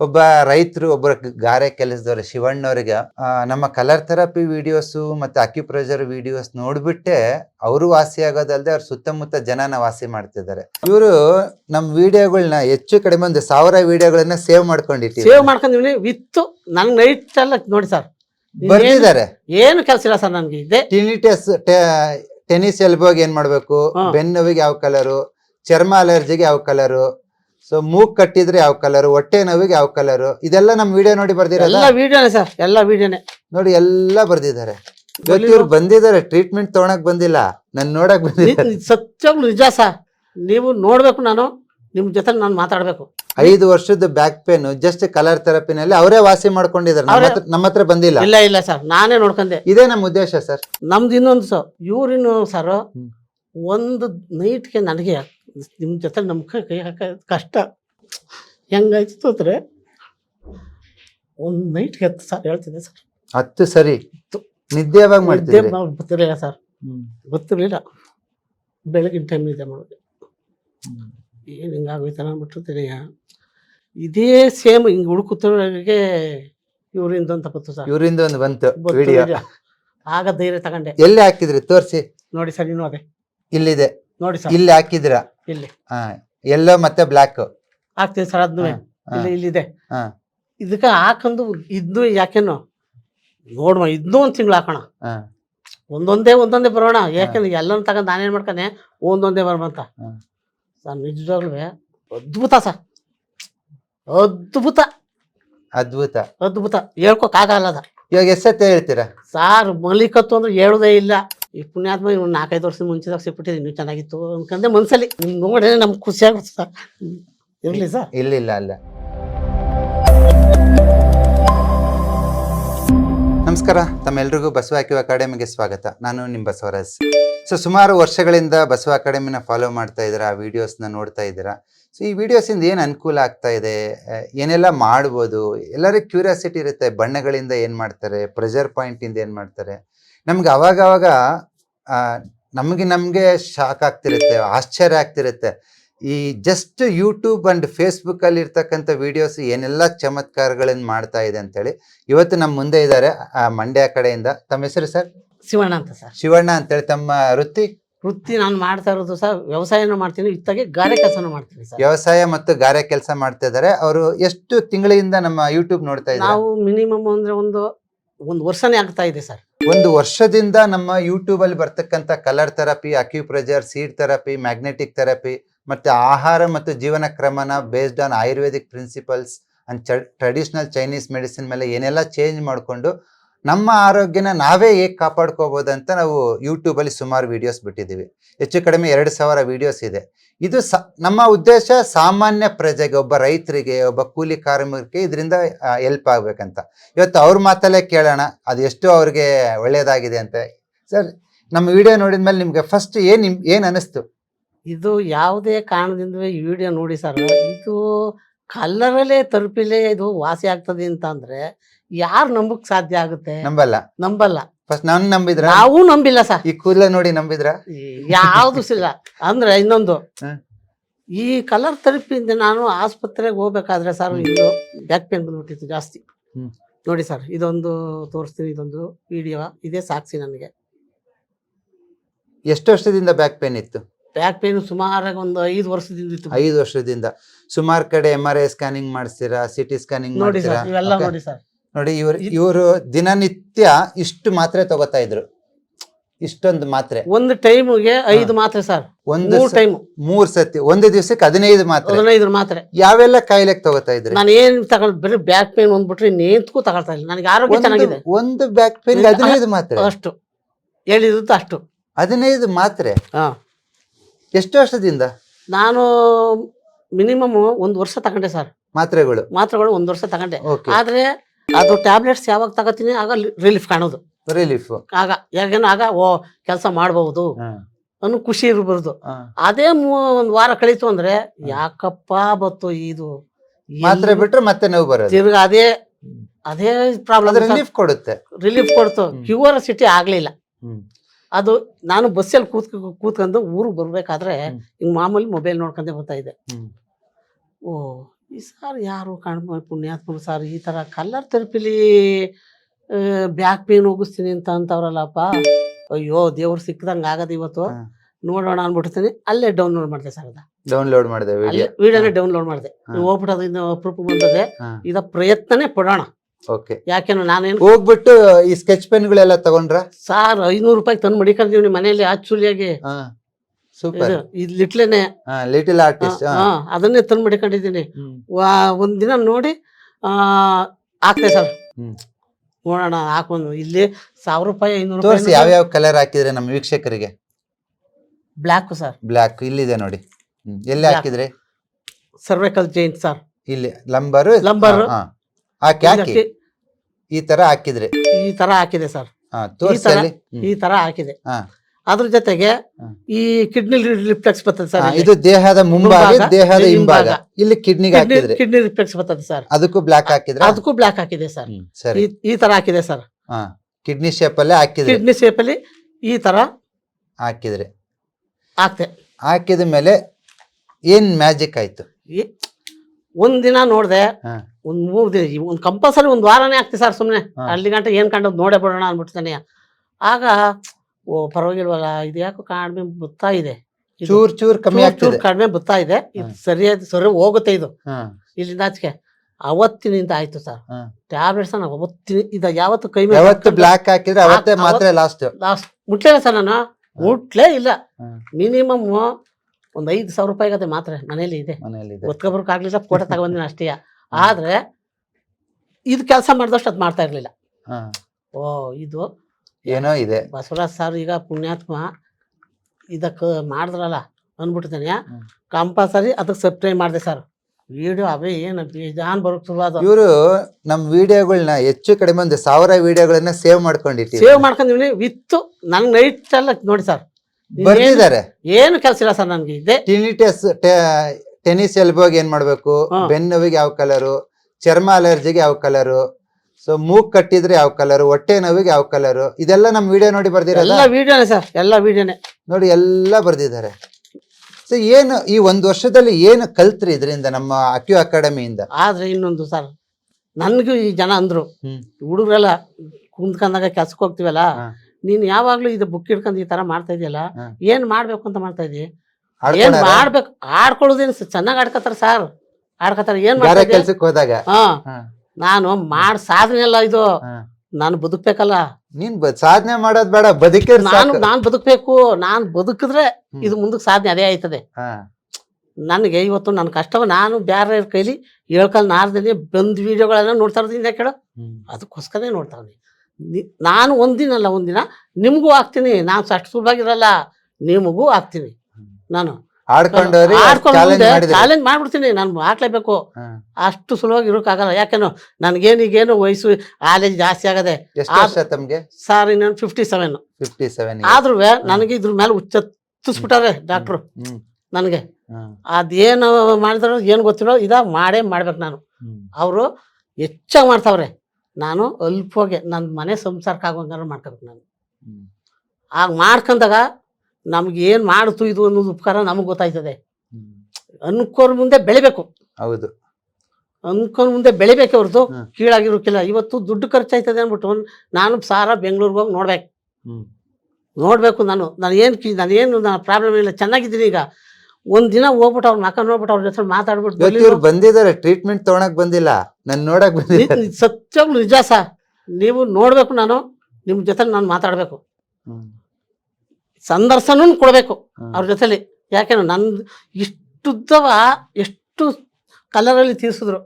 ಒಬ್ಬ ರೈತರು ಒಬ್ಬರ ಗಾರೆ ಕೆಲಸದವ್ರ ಶಿವಣ್ಣವ್ರಿಗೆ ನಮ್ಮ ಕಲರ್ ಥೆರಪಿ ವಿಡಿಯೋಸ್ ಮತ್ತೆ ಅಕ್ಯುಪ್ರೆಷರ್ ವಿಡಿಯೋಸ್ ನೋಡಿಬಿಟ್ಟೆ ಅವರು ವಾಸಿ ಆಗೋದಲ್ಲದೆ ಅವ್ರ ಸುತ್ತಮುತ್ತ ಜನನ ವಾಸಿ ಮಾಡ್ತಿದ್ದಾರೆ. ಇವರು ನಮ್ಮ ವಿಡಿಯೋಗಳನ್ನ ಹೆಚ್ಚು ಕಡಿಮೆ ಒಂದು ಸಾವಿರ ವಿಡಿಯೋಗಳನ್ನ ಸೇವ್ ಮಾಡ್ಕೊಂಡಿದ್ದೀವಿ ಸೇವ್ ಮಾಡ್ಕೊಂಡಿವ್ನಿ ವಿತ್ತು ನನ್ ನೈಟ್ ಎಲ್ಲ ನೋಡಿ ಸರ್ ಬರ್ತಿದ್ದಾರೆ ಏನು ಕೆಲಸ ಇಲ್ಲ ಸರ್ ನನಗೆ ಇದೆ. ಟಿನಿಟಸ್ ಟೆನಿಸ್ ಎಲ್ಬೋಗೆ ಏನ್ ಮಾಡ್ಬೇಕು? ಬೆನ್ನುವಿಗೆ ಯಾವ ಕಲರು ಚರ್ಮ ಅಲರ್ಜಿಗೆ ಯಾವ ಕಲರು ಸೊ ಮೂಗ್ ಕಟ್ಟಿದ್ರೆ ಯಾವ ಕಲರ್ ಹೊಟ್ಟೆ ನೋವಿಗೆ ಯಾವ ಕಲರ್ ಇದೆಲ್ಲ ನಮ್ ವಿಡಿಯೋ ನೋಡಿ ಬರ್ದಿರಲ್ಲ ಎಲ್ಲ ವಿಡಿಯೋನೇ ಸರ್ ಎಲ್ಲ ವಿಡಿಯೋನೇ ನೋಡಿ ಎಲ್ಲ ಬರ್ದಿದ್ದಾರೆ. ಇವತ್ತು ಇವ್ರು ಬಂದಿದ್ದಾರೆ ಟ್ರೀಟ್ಮೆಂಟ್ ತಗೊಳಕ್ ಬಂದಿಲ್ಲ. ನನ್ ನೋಡಕ್ ಬಂದಿದ್ದಾರೆ. ಸತ್ಯವಾಗ್ಲೂ ನಿಜ ಸರ್ ನೀವು ನೋಡ್ಬೇಕು ನಾನು ನಿಮ್ ಜೊತೆ ನಾನು ಮಾತಾಡ್ಬೇಕು. ಐದು ವರ್ಷದ ಬ್ಯಾಕ್ ಪೇನ್ ಜಸ್ಟ್ ಕಲರ್ ಥೆರಪಿನಲ್ಲಿ ಅವರೇ ವಾಸಿ ಮಾಡ್ಕೊಂಡಿದ್ದಾರೆ. ನಮ್ಮ ಹತ್ರ ನಮ್ಮ ಹತ್ರ ಬಂದಿಲ್ಲ. ಇಲ್ಲ ಇಲ್ಲ ಸರ್ ನಾನೇ ನೋಡ್ಕೊಂಡೆ. ಇದೇ ನಮ್ಮ ಉದ್ದೇಶ ಸರ್ ನಮ್ದು ಇನ್ನೊಂದು ಸರ್ ಇವ್ರಿನ್ನು ಸರ್. ಒಂದು ನೈಟ್ಗೆ ನನಗೆ ನಿಮ್ಮ ಜೊತೆ ನಮ್ಮ ಕೈ ಕೈ ಹಾಕ ಕಷ್ಟ. ಹೆಂಗಾಯ್ತು ಅಂದ್ರೆ ಒಂದು ನೈಟ್ ಹತ್ತು ಸರ್ ಹೇಳ್ತಿದ್ದೆ ಸರ್. ಹತ್ತು ಸರಿ. ನಿದ್ದೆ ಯಾವಾಗ ನಿದ್ದೆ ಮಾಡ್ತಿದ್ರಿ? ಮಾಡ್- ಗೊತ್ತಿರಲಿಲ್ಲ ಸರ್. ಗೊತ್ತಿರಲಿಲ್ಲ. ಬೆಳಗಿನ ಟೈಮ್ ನಿದ್ದೆ ಮಾಡೋದು. ಏನು ಹಿಂಗಾಗೋಯ್ತು ಅಂದ್ಬಿಟ್ಟಿರ್ತೀನಿ ಇದೇ ಸೇಮ್ ಹಿಂಗೆ ಹುಡುಕುತ್ತಿರೋರಿಗೆ ಇವರಿಂದ ಅಂತ ಬಂತು ಸರ್. ಇವರಿಂದ ಒಂದು ಬಂತು ವಿಡಿಯೋ. ಆಗ ಧೈರ್ಯ ತಗೊಂಡೆ. ಎಲ್ಲಿ ಹಾಕಿದ್ರಿ? ತೋರಿಸಿ. ನೋಡಿ ಸರ್ ಇನ್ನೂ ಅದೇ. ಇಲ್ಲಿದೆ. ನೋಡಿ ಸರ್. ಇಲ್ಲಿ ಹಾಕಿದ್ರ ಇಲ್ಲಿ. ಹಾ ಎಲ್ಲೋ ಮತ್ತೆ ಬ್ಲಾಕ್ ಆಗ್ತದೆ ಸರ್ ಅದನ್ನು ಇಲ್ಲಿ ಇಲ್ಲಿದೆ. ಹಾ. ಇದಕ್ಕೆ ಹಾಕೊಂಡು ಇದ್ದು ಯಾಕೆನೋ? ನೋಡುವ ಇದನ್ನೂ ಒಂದು ತಿಂಗಳು ಹಾಕೋಣ. ಒಂದೊಂದೇ ಒಂದೊಂದೇ ಬರೋಣ. ಯಾಕೆಂದ್ರೆ ಎಲ್ಲನ ತಗೊಂಡು ನಾನೇನು ಮಾಡ್ಕೊಂಡೆ? ಒಂದೊಂದೇ ಬರ್ಬಂತ ನಾನು ಸರ್ ನಿಜವಾಗ್ಲೂ ಅದ್ಭುತ ಸರ್. ಅದ್ಭುತ. ಅದ್ಭುತ. ಅದ್ಭುತ. ಹೇಳ್ಕೊಕ್ಕಾಗಲ್ಲ ಅದ ಇವಾಗ ಎಷ್ಟತ್ತೆ ಹೇಳ್ತೀರಾ? ಸಾರ್ ಮಲಿಕತ್ತು ಅಂದ್ರೆ ಹೇಳೋದೇ ಇಲ್ಲ. ಈ ಪುಣ್ಯಾತ್ಮ ಇವ್ ನಾಲ್ಕೈದು ವರ್ಷದ ಮುಂಚಿದಾಗ ಸಿಕ್ಬಿಟ್ಟಿದೆ ನೀವು ಚೆನ್ನಾಗಿತ್ತು ಅನ್ಕಂದ್ರೆ ಮನ್ಸಲ್ಲಿ. ನಿಮ್ಗೆ ನೋಡಿ ನಮ್ಗೆ ಖುಷಿಯಾಗುತ್ತೆ ಸರ್. ಇರ್ಲಿ ಸರ್. ಇಲ್ಲ ಅಲ್ಲ ನಮಸ್ಕಾರ, ತಮ್ಮೆಲ್ರಿಗೂ ಬಸವ ಆಕ್ಯೂ ಅಕಾಡೆಮಿಗೆ ಸ್ವಾಗತ. ನಾನು ನಿಮ್ಮ ಬಸವರಾಜ್. ಸೊ ಸುಮಾರು ವರ್ಷಗಳಿಂದ ಬಸವ ಅಕಾಡೆಮಿನ ಫಾಲೋ ಮಾಡ್ತಾ ಇದ್ದೀರಾ ಆ ವಿಡಿಯೋಸ್ನ ನೋಡ್ತಾ ಇದ್ದೀರಾ. ಸೊ ಈ ವಿಡಿಯೋಸಿಂದ ಏನು ಅನುಕೂಲ ಆಗ್ತಾ ಇದೆ? ಏನೆಲ್ಲ ಮಾಡ್ಬೋದು? ಎಲ್ಲರಿಗೂ ಕ್ಯೂರಿಯಾಸಿಟಿ ಇರುತ್ತೆ, ಬಣ್ಣಗಳಿಂದ ಏನು ಮಾಡ್ತಾರೆ? ಪ್ರೆಷರ್ ಪಾಯಿಂಟಿಂದ ಏನು ಮಾಡ್ತಾರೆ? ನಮ್ಗೆ ಅವಾಗವಾಗ ನಮಗೆ ನಮಗೆ ಶಾಕ್ ಆಗ್ತಿರುತ್ತೆ ಆಶ್ಚರ್ಯ ಆಗ್ತಿರುತ್ತೆ. ಈ ಜಸ್ಟ್ ಯೂಟ್ಯೂಬ್ ಅಂಡ್ ಫೇಸ್ಬುಕ್ ಅಲ್ಲಿ ಇರ್ತಕ್ಕಂಥ ವಿಡಿಯೋಸ್ ಏನೆಲ್ಲ ಚಮತ್ಕಾರಗಳನ್ನು ಮಾಡ್ತಾ ಇದೆ ಅಂತೇಳಿ ಇವತ್ತು ನಮ್ಮ ಮುಂದೆ ಇದ್ದಾರೆ ಮಂಡ್ಯ ಕಡೆಯಿಂದ. ತಮ್ಮ ಹೆಸರು ಸರ್? ಶಿವಣ್ಣ ಅಂತ ಸರ್. ಶಿವಣ್ಣ ಅಂತೇಳಿ ತಮ್ಮ ವೃತ್ತಿ? ವೃತ್ತಿ ನಾನು ಮಾಡ್ತಾ ಇರೋದು ಸರ್ ವ್ಯವಸಾಯನೂ ಮಾಡ್ತೀನಿ ಇತ್ತಾಗೆ ಗಾರೆ ಕೆಲಸನೂ ಮಾಡ್ತೀನಿ ಸರ್. ವ್ಯವಸಾಯ ಮತ್ತು ಗಾರೆ ಕೆಲಸ ಮಾಡ್ತಾ ಇದ್ದಾರೆ ಅವರು ಎಷ್ಟು ತಿಂಗಳಿಂದ ನಮ್ಮ ಯೂಟ್ಯೂಬ್ ನೋಡ್ತಾ ಇದ್ದಾರೆ? ನಾವು ಮಿನಿಮಮ್ ಅಂದ್ರೆ ಒಂದು ಒಂದು ವರ್ಷನೇ ಆಗ್ತಾ ಇದೆ ಸರ್. ಒಂದು ವರ್ಷದಿಂದ ನಮ್ಮ ಯೂಟ್ಯೂಬ್ ಅಲ್ಲಿ ಬರ್ತಕ್ಕಂಥ colour therapy acupressure seed therapy magnetic therapy ಮತ್ತೆ ಆಹಾರ ಮತ್ತು ಜೀವನ ಕ್ರಮನ based on Ayurvedic principles and traditional Chinese medicine ಮೇಲೆ ಏನೆಲ್ಲ ಚೇಂಜ್ ಮಾಡಿಕೊಂಡು ನಮ್ಮ ಆರೋಗ್ಯನ ನಾವೇ ಹೇಗೆ ಕಾಪಾಡ್ಕೋಬೋದು ಅಂತ ನಾವು ಯೂಟ್ಯೂಬಲ್ಲಿ ಸುಮಾರು ವಿಡಿಯೋಸ್ ಬಿಟ್ಟಿದ್ದೀವಿ. ಹೆಚ್ಚು ಕಡಿಮೆ ಎರಡು ಸಾವಿರ ವಿಡಿಯೋಸ್ ಇದೆ. ಇದು ಸ, ನಮ್ಮ ಉದ್ದೇಶ ಸಾಮಾನ್ಯ ಪ್ರಜೆಗೆ, ಒಬ್ಬ ರೈತರಿಗೆ, ಒಬ್ಬ ಕೂಲಿ ಕಾರ್ಮಿಕರಿಗೆ ಇದರಿಂದ ಹೆಲ್ಪ್ ಆಗಬೇಕಂತ. ಇವತ್ತು ಅವ್ರ ಮಾತಲ್ಲೇ ಕೇಳೋಣ, ಅದು ಎಷ್ಟು ಅವ್ರಿಗೆ ಒಳ್ಳೆಯದಾಗಿದೆ ಅಂತ. ಸರ್, ನಮ್ಮ ವಿಡಿಯೋ ನೋಡಿದ್ಮೇಲೆ ನಿಮಗೆ ಫಸ್ಟ್ ಏನು ಏನು ಅನ್ನಿಸ್ತು? ಇದು ಯಾವುದೇ ಕಾರಣದಿಂದ ಈ ವಿಡಿಯೋ ನೋಡಿ ಸರ್, ಇದು ಕಲ್ಲರಲ್ಲೇ ತಲುಪಿಲೇ ಇದು ವಾಸಿ ಆಗ್ತದೆ ಅಂತ ಅಂದ್ರೆ ಯಾರು ನಂಬಕ್ ಸಾಧ್ಯ ಆಗುತ್ತೆ? ನಂಬಲ್ಲ. ನಂಬಲ್ಲ. ಫಸ್ಟ್ ನಾನು ನಂಬಿದ್ರ? ನಾವು ನಂಬಿಲ್ಲ ಸರ್. ಈ ಕೂದಲ ನೋಡಿ ನಂಬಿದ್ರ? ಯಾವ್ದು ಸಿಲ್ಲ. ಅಂದ್ರೆ ಇನ್ನೊಂದು. ಈ ಕಲರ್ ಥೆರಪಿಯಿಂದ ನಾನು ಆಸ್ಪತ್ರೆಗೆ ಹೋಗ್ಬೇಕಾದ್ರೆ ಸರ್ ಇದು ಬ್ಯಾಕ್ ಪೇನ್ ಬಂದ್ಬಿಟ್ಟಿತ್ತು ಜಾಸ್ತಿ. ನೋಡಿ ಸರ್ ಇದೊಂದು ತೋರಿಸ್ತೀನಿ ಇದೊಂದು ವಿಡಿಯೋ ಇದೇ ಸಾಕ್ಷಿ ನನಗೆ. ಎಷ್ಟು ವರ್ಷದಿಂದ ಬ್ಯಾಕ್ ಪೇನ್ ಇತ್ತು? ಬ್ಯಾಕ್ ಪೇನ್ ಸುಮಾರಾಗಿ ಒಂದು ಐದು ವರ್ಷದಿಂದ ಇತ್ತು. ಐದು ವರ್ಷದಿಂದ. ಸುಮಾರು ಕಡೆ ಎಂ ಆರ್ ಐ ಸ್ಕ್ಯಾನಿಂಗ್ ಮಾಡಿಸ್ತೀರಾ ಸಿಟಿ ಸ್ಕ್ಯಾನಿಂಗ್ ನೋಡಿ ಸರ್ ಇವೆಲ್ಲ ನೋಡಿ ಸರ್. ನೋಡಿ ಇವರು ಇವರು ದಿನನಿತ್ಯ ಇಷ್ಟು ಮಾತ್ರೆ ತಗೋತಾ ಇದ್ರು. ಇಷ್ಟೊಂದು ಮಾತ್ರೆ. ಒಂದು ಟೈಮ್ಗೆ ಐದು ಮಾತ್ರೆ ಸರ್. ಒಂದು ಮೂರು ಟೈಮ್. ಮೂರ್ ಸತಿ ಒಂದು ದಿವಸಕ್ಕೆ ಹದಿನೈದು ಮಾತ್ರೆ. ಹದಿನೈದು ಮಾತ್ರೆ. ಯಾವೆಲ್ಲ ಕಾಯಿಲೆಗೆ ತಗೋತಾ ಇದ್ರಿ? ನಾನು ಏನ್ ತಗೊಂಡ್ ಬರೀ ಬ್ಯಾಕ್ ಪೇನ್ ಒಂದ್ಬಿಟ್ರೆ ಇನ್ನೇಂತಕ್ಕೂ ತಗೊಳ್ತಾ ಇಲ್ಲ. ನನಗೆ ಆರೋಗ್ಯ ಚೆನ್ನಾಗಿದೆ. ಒಂದು ಬ್ಯಾಕ್ ಪೇನ್ ಹದಿನೈದು ಮಾತ್ರೆ. ಅಷ್ಟು. ಹೇಳಿದ್ದು ಅಷ್ಟು. ಹದಿನೈದು ಮಾತ್ರೆ? ಹಾ. ಎಷ್ಟು ವರ್ಷದಿಂದ? ನಾನು ಮಿನಿಮಮ್ ಒಂದು ವರ್ಷ ತಗೊಂಡೆ ಸರ್. ಮಾತ್ರೆಗಳು. ಮಾತ್ರೆಗಳು ಒಂದು ವರ್ಷ ತಗೊಂಡೆ. ಆದ್ರೆ ಅದು ಟ್ಯಾಬ್ಲೆಟ್ಸ್ ಯಾವಾಗ ತಗೋತೀನಿ ಆಗ ರಿಲೀಫ್ ಕಾಣೋದು. ರಿಲೀಫ್ ಆಗ ಯಾಕೇನು ಆಗ ಓ ಕೆಲಸ ಮಾಡಬಹುದು ಅನ್ನೋ ಖುಷಿ ಇರಬಾರ್ದು. ಅದೇ ಒಂದು ವಾರ ಕಳೀತು ಅಂದ್ರೆ ಯಾಕಪ್ಪ ಬತ್ತು ಇದು? ಮಾತ್ರೆ ಬಿಟ್ರೆ ಮತ್ತೆ ನೋವು ಬರೋದು. ತಿರ್ಗ ಅದೇ ಅದೇ ಪ್ರಾಬ್ಲಮ್ ರಿಲೀಫ್ ಕೊಡುತ್ತೆ. ರಿಲೀಫ್ ಕೊಡ್ತು. ಹ್ಮ್. ಕ್ಯೂರ್ ಸಿಟಿ ಆಗ್ಲಿಲ್ಲ. ಅದು ನಾನು ಬಸ್ಸಲ್ಲಿ ಕೂತ್ ಕೂತ್ಕೊಂಡು ಊರಿಗೆ ಬರ್ಬೇಕಾದ್ರೆ. ಹಿಂಗ್ ಮಾಮೂಲಿ ಮೊಬೈಲ್ ನೋಡ್ಕೊಂಡೆ ಬರ್ತಾ ಇದ್ದೆ. ಓ. ಈ ಸಾರ್ ಯಾರು ಕಾಣ್ಬೋದು ಪುಣ್ಯಾತ್ಮರು ಸಾರ್ ಈ ಥರ ಕಲ್ಲರ್ ಥೆರಪಿಲಿ ಬ್ಯಾಕ್ ಪೇನ್ ಹೋಗಿಸ್ತೀನಿ ಅಂತ ಅಂತವ್ರಲ್ಲಪ್ಪ. ಅಯ್ಯೋ ದೇವ್ರು ಸಿಕ್ಕದಂಗೆ ಆಗದ ಇವತ್ತು. ನೋಡೋಣ ಅನ್ಬಿಡ್ತೀನಿ ಅಲ್ಲೇ ಡೌನ್ಲೋಡ್ ಮಾಡಿದೆ ಸರ್ ಅದ ಡೌನ್ಲೋಡ್ ಮಾಡಿದೆ ವಿಡಿಯೋ ವಿಡಿಯೋನೇ ಡೌನ್ಲೋಡ್ ಮಾಡಿದೆ. ಹೋಗ್ಬಿಟ್ಟು ಅದರಿಂದ ಅಪ್ರೂಪ ಬಂದದೆ ಇದ ಪ್ರಯತ್ನನೇ ಪಡೋಣ. ಓಕೆ ಯಾಕೆಂದ್ರೆ ನಾನೇನು ಹೋಗ್ಬಿಟ್ಟು ಈ ಸ್ಕೆಚ್ ಪೆನ್ಗಳೆಲ್ಲ ತಗೊಂಡ್ರ? ಸಾರ್ ಐನೂರು ರೂಪಾಯಿ ತಂದು ನಿಮ್ಮ ಮನೆಯಲ್ಲಿ ಆಚುಲಿಯಾಗಿ. ಸೂಪರ್ ಇದು ಲಿಟ್ಲೇನೆ. ಲಿಟಲ್ ಆರ್ಟಿಸ್ಟ್ ಅದನ್ನೇ ತಂದು ಮಡಿಕೊಂಡಿದ್ದೀನಿ ಒಂದ್ ದಿನ ನೋಡಿ ಆ ಹಾಕ್ತೆ ಸರ್. ನೋಡೋಣ ಹಾಕೊಂಡು ಇಲ್ಲಿ ಸಾವಿರ ರೂಪಾಯಿ ಐನೂರು ತೋರಿಸಿ ಯಾವ ಯಾವ್ಯಾವ ಕಲರ್ ಹಾಕಿದ್ರೆ ನಮ್ಮ ವೀಕ್ಷಕರಿಗೆ? Black sir. ಬ್ಲ್ಯಾಕ್ ಇಲ್ಲಿದೆ ನೋಡಿ. ಎಲ್ಲಿ. ಹಾಕಿದ್ರೆ? ಸರ್ವೈಕಲ್ ಜೈನ್ ಸರ್. ಇಲ್ಲಿ ಲಂಬರ್ ಲಂಬರ್ ಹಾಕಿ ಹಾಕಿ. ಈ ತರ ಹಾಕಿದ್ರೆ? ಈ ತರ ಹಾಕಿದೆ ಸರ್. ಈ ತರ ಹಾಕಿದೆ. ಹಾ. ಅದ್ರ ಜೊತೆಗೆ ಈ ಕಿಡ್ನಿ ರಿಫ್ಲೆಕ್ಸ್ ಬರ್ತದೆ ಸರ್ ಇದು ದೇಹದ ಮುಂಭಾಗ ದೇಹದ ಹಿಂಭಾಗ. ಇಲ್ಲಿ ಕಿಡ್ನಿ ಹಾಕಿದ್ರೆ. ಕಿಡ್ನಿ ರಿಫ್ಲೆಕ್ಸ್ ಬರ್ತದೆ ಸರ್ ಅದಕ್ಕೂ ಬ್ಲಾಕ್ ಹಾಕಿದ್ರೆ? ಅದಕ್ಕೂ ಬ್ಲಾಕ್ ಹಾಕಿದೆ ಸರ್. ಈ- ತರ ಹಾಕಿದೆ ಸರ್ ಕಿಡ್ನಿ ಶೇಪ್ ಅಲ್ಲಿ ಹಾಕಿದ್ರೆ. ಕಿಡ್ನಿ ಶೇಪ್ ಅಲ್ಲಿ ಈ ತರ ಹಾಕಿದ್ರೆ. ಹಾಕ್ತೆ. ಹಾಕಿದ ಮೇಲೆ ಏನ್ ಮ್ಯಾಜಿಕ್ ಆಯ್ತು? ಒಂದ್ ದಿನ ನೋಡ್ದೆ. ಒಂದ್ ಮೂರ್ ದಿನ ಒಂದ್ ಕಂಪಲ್ಸರಿ ಒಂದ್ ವಾರನೇ ಆಗ್ತಿ ಸರ್ ಸುಮ್ನೆ. ಅಲ್ಲಿ ಗಂಟೆ ಏನ್ ಕಂಡು ನೋಡೇ ಬಿಡೋಣ ಅನ್ಬಿಡ್ತಾನೆ ಆಗ ಓ ಪರವಾಗಿಲ್ವಲ್ಲ ಇದು ಯಾಕೋ ಕಡಿಮೆ ಬುತ್ತಾ ಇದೆ. ಇದು ಚೂರ್ ಚೂರ್ ಕಮ್ಮಿ ಚೂರ್ ಚೂರ್ ಆಗ್ತದೆ ಕಡಿಮೆ ಬುತ್ತಾ ಇದೆ. ಇದು. ಸರಿಯಾದ ಸರಿ ಹೋಗುತ್ತೆ ಇದು. ಹಾ. ಇಲ್ಲಿಂದ ಆಚೆಗೆ. ಅವತ್ತಿನಿಂದ ಆಯ್ತು ಸರ್. ಹಾ. ಟ್ಯಾಬ್ಲೆಟ್ಸ್ ನಾನು ಅವತ್ತಿನ ಇದು ಯಾವತ್ತು ಕೈ ಮೇಲೆ ಯಾವತ್ತು ಬ್ಲಾಕ್ ಹಾಕಿದ್ರೆ ಅವತ್ತೇ ಅವತ್- ಮಾತ್ರ ಲಾಸ್ಟ್. ಲಾಸ್ಟ್. ಮುಟ್ಲಿಲ್ಲ ಸರ್ ನಾನು. ಮುಟ್ಲೇ ಇಲ್ಲ. ಮಿನಿಮಮ್ ಒಂದ್ ಐದು ಸಾವಿರ ರೂಪಾಯಿ ಆಗತ್ತೆ ಮಾತ್ರ ಮನೇಲಿ ಇದೆ. ಮನೆಯಲ್ಲಿ ಒತ್ಕೊಬರಕ್ ಆಗ್ಲಿಲ್ಲ ಫೋಟೋ ತಗೊಂಡಿನ ಅಷ್ಟೇ. ಆದ್ರೆ ಇದು ಕೆಲಸ ಮಾಡಿದಷ್ಟು ಅದು ಮಾಡ್ತಾ ಇರ್ಲಿಲ್ಲ. ಓ ಇದು ಏನೋ ಇದೆ. ಬಸವರಾಜ್ ಸರ್ ಈಗ ಪುಣ್ಯಾತ್ಮ ಇದಕ್ಕೆ ಮಾಡಿದ್ರಲ್ಲ ಅಂದ್ಬಿಡ್ತೇನೆ. ಕಂಪಲ್ಸರಿ ಅದಕ್ಕೆ ಸಬ್ಸ್ಕ್ರೈಬ್ ಮಾಡಿದೆ ಸರ್. ವಿಡಿಯೋ ಅವೇ ಏನು ಬೇಜಾನ್ ಬರುತ್ತಲ್ಲ ಇವರು ನಮ್ಮ ವಿಡಿಯೋಗಳನ್ನ ಹೆಚ್ಚು ಕಡಿಮೆ ಒಂದು ಸಾವಿರ ವಿಡಿಯೋಗಳನ್ನ ಸೇವ್ ಮಾಡ್ಕೊಂಡಿಟ್ಟಿವಿ ಸೇವ್ ಮಾಡ್ಕೊಂಡಿವ್ನಿ ವಿತ್ ನನ್ ನೈಟ್ ಎಲ್ಲ ನೋಡಿ ಸರ್. ಬರ್ತಿದ್ದಾರೆ ಏನು ಕೆಲಸ ಇಲ್ಲ ಸರ್ ನನಗೆ ಇದೆ. ಟಿನಿಟಸ್ ಟೆನಿಸ್ ಎಲ್ಬೋಗೆ ಏನ್ ಮಾಡ್ಬೇಕು. ಬೆನ್ನುವಿಗೆ ಯಾವ ಕಲರು ಚರ್ಮ ಅಲರ್ಜಿಗೆ ಯಾವ ಕಲರು ಸೊ ಮೂಗ್ ಕಟ್ಟಿದ್ರೆ ಯಾವ ಕಲರ್ ಹೊಟ್ಟೆ ನೋವಿಗೆ ಯಾವ ಕಲರ್ ಇದೆಲ್ಲ ನಮ್ ವಿಡಿಯೋ ನೋಡಿ ಬರ್ದಿರಲ್ಲ ಎಲ್ಲ ವಿಡಿಯೋನೇ ಸರ್ ಎಲ್ಲ ವಿಡಿಯೋನೇ ನೋಡಿ ಎಲ್ಲ ಬರ್ದಿದ್ದಾರೆ. ಸೊ ಏನು ಈ ಒಂದ್ ವರ್ಷದಲ್ಲಿ ಏನು ಕಲ್ತ್ರಿ ಇದರಿಂದ ನಮ್ಮ ಅಕ್ಯೂ ಅಕಾಡೆಮಿಯಿಂದ? ಆದ್ರೆ ಇನ್ನೊಂದು ಸರ್ ನನ್ಗೂ ಈ ಜನ ಅಂದ್ರು ಹ್ಮ್. ಹುಡುಗರೆಲ್ಲ ಕುಂತ್ಕೊಂಡಾಗ ಕೆಲ್ಸಕ್ಕೆ ಹೋಗ್ತೀವಲ್ಲ ಹಾ. ನೀನ್ ಯಾವಾಗ್ಲೂ ಇದು ಬುಕ್ ಹಿಡ್ಕೊಂಡು ಈ ತರ ಮಾಡ್ತಾ ಇದೆಯಲ್ಲ ಹಾ. ಏನ್ ಮಾಡ್ಬೇಕು ಅಂತ ಮಾಡ್ತಾ ಇದೀಯ? ಏನ್ ಆಡ್ಕೊಳಾರ? ಮಾಡ್ಬೇಕು? ಆಡ್ಕೊಳ್ಳೋದೇನು ಚೆನ್ನಾಗಿ ಆಡ್ಕತ್ತಾರ ಸರ್ ಆಡ್ಕತ್ತಾರ ಏನ್ ಬೇರೆ ಮಾಡ್ತಾ? ಕೆಲ್ಸಕ್ಕೆ ಹೋದಾಗ? ಹಾ. ಹಾ, ನಾನು ಮಾಡ್ ಸಾಧನೆ ಅಲ್ಲ ಇದು. ನಾನು ಬದುಕ್ಬೇಕಲ್ಲ. ನೀನ್ ಬ- ಸಾಧನೆ ಮಾಡೋದ್ ಬೇಡ ಬದುಕೇ ನಾನು ಸಾಕು. ನಾನ್ ಬದುಕ್ಬೇಕು. ನಾನ್ ಬದುಕಿದ್ರೆ ಇದು ಮುಂದಕ್ಕೆ ಸಾಧನೆ ಅದೇ ಆಯ್ತದೆ. ಹಾ, ನನಗೆ ಇವತ್ತು ನನ್ನ ಕಷ್ಟವ ನಾನು ಬೇರೆ ಕೈಲಿ ಹೇಳ್ಕಲ್ ನಾರ್ದಲ್ಲಿ ಬಂದ್ ವಿಡಿಯೋಗಳನ್ನ ನೋಡ್ತಾ ಕೇಳೋ ಹ್ಮ್. ಅದಕ್ಕೋಸ್ಕರನೇ ನೋಡ್ತಾ ಇದ್ದೀನಿ. ನಿ- ನಾನು ಒಂದಿನಲ್ಲ ಒಂದಿನ ನಿಮಗೂ ಆಗ್ತೀನಿ. ನಾನು ಅಷ್ಟು ಸುಲಭವಾಗಿರಲ್ಲ ನಿಮಗೂ ಆಗ್ತೀನಿ. ನಾನು ಆಡ್ಕೊಂಡವ್ರಿ ಚಾಲೆಂಜ್ ಮಾಡ್ಬಿಡ್ತೀನಿ ನಾನು ಹಾಕ್ಲೇಬೇಕು. ಅಷ್ಟು ಸುಲಭವಾಗಿ ಇರೋಕ್ಕಾಗಲ್ಲ ಯಾಕೆನೋ ನನಗೇನೀಗೇನು ವಯಸ್ಸು ಆಲೇಜ್ ಜಾಸ್ತಿ ಆಗದೆ. ತಮ್ಗೆ? ಸಾರ್ ಇನ್ನೊಂದು ಫಿಫ್ಟಿ ಸೆವೆನ್ ಫಿಫ್ಟಿ ಸೆವೆನ್ ಆದ್ರೂ ನನಗೆ ಇದ್ರ ಮೇಲೆ ಹುಚ್ಚತ್ತಿಸ್ಬಿಟ್ಟಾರೆ ಡಾಕ್ಟ್ರು ನನಗೆ. ಅದೇನು ಮಾಡಿದ್ರು ಏನು ಗೊತ್ತಿಲ್ಲ ಇದ ಮಾಡೇ ಮಾಡ್ಬೇಕು ನಾನು. ಅವರು ಹೆಚ್ಚಾಗಿ ಮಾಡ್ತಾವ್ರೆ. ನಾನು ಅಲ್ಪೋಗೆ ನನ್ನ ಮನೆ ಸಂಸಾರಕ್ಕೆ ಆಗೋಂಗಾರ ಮಾಡ್ಕೋಬೇಕು ನಾನು. ಆಗ ಮಾಡ್ಕೊಂಡಾಗ ನಮ್ಗೆ ಏನು ಮಾಡ್ತು ಇದು ಅನ್ನೋದು ಉಪಕಾರ ನಮಗೆ ಗೊತ್ತಾಯ್ತದೆ. ಅನ್ಕೋರ್ ಮುಂದೆ ಬೆಳಿಬೇಕು. ಹೌದು. ಅನ್ಕೊಂಡ್ ಮುಂದೆ ಬೆಳಿಬೇಕು ಅವ್ರದ್ದು ಕೀಳಾಗಿರೋಕಿಲ್ಲ. ಕೀಳಾಗಿರೋಕ್ಕಿಲ್ಲ ಇವತ್ತು ದುಡ್ಡು ಖರ್ಚಾಯ್ತದೆ ಅಂದ್ಬಿಟ್ಟು ನಾನು ಸಾರ ಬೆಂಗಳೂರಿಗೆ ಹೋಗಿ ನೋಡ್ಬೇಕು. ನೋಡಬೇಕು ನಾನು. ನಾನು ಏನು ಕಿ ನಾನು ಏನು ನಾನು ಪ್ರಾಬ್ಲಮ್ ಇಲ್ಲ. ಚೆನ್ನಾಗಿದ್ದೀನಿ ಈಗ. ಒಂದ್ ದಿನ ಹೋಗ್ಬಿಟ್ಟು ಅವ್ರ ಮಕ್ಕ ನೋಡ್ಬಿಟ್ಟು ಅವ್ರ ಜೊತೆ ಮಾತಾಡ್ಬಿಟ್ಟು ಬಂದಿದ್ದಾರೆ ಟ್ರೀಟ್ಮೆಂಟ್ ತಗೊಳಕ್ ಬಂದಿಲ್ಲ. ನನ್ ನೋಡಕ್ ಸತ್ಯ ಸತ್ಯವಾಗ್ಲೂ ನಿಜ ಸಾ. ನೀವು ನೋಡ್ಬೇಕು ನಾನು. ನಿಮ್ ಜೊತೆ ನಾನು ಮಾತಾಡ್ಬೇಕು. ಸಂದರ್ಶನೂ ಕೊಡಬೇಕು. ಅವ್ರ ಜೊತೆಲಿ. ಯಾಕೆಂದ್ರೆ ನನ್ ಇಷ್ಟುದ್ದವ ಎಷ್ಟು ಕಲರಲ್ಲಿ ತೀರಿಸಿದ್ರು.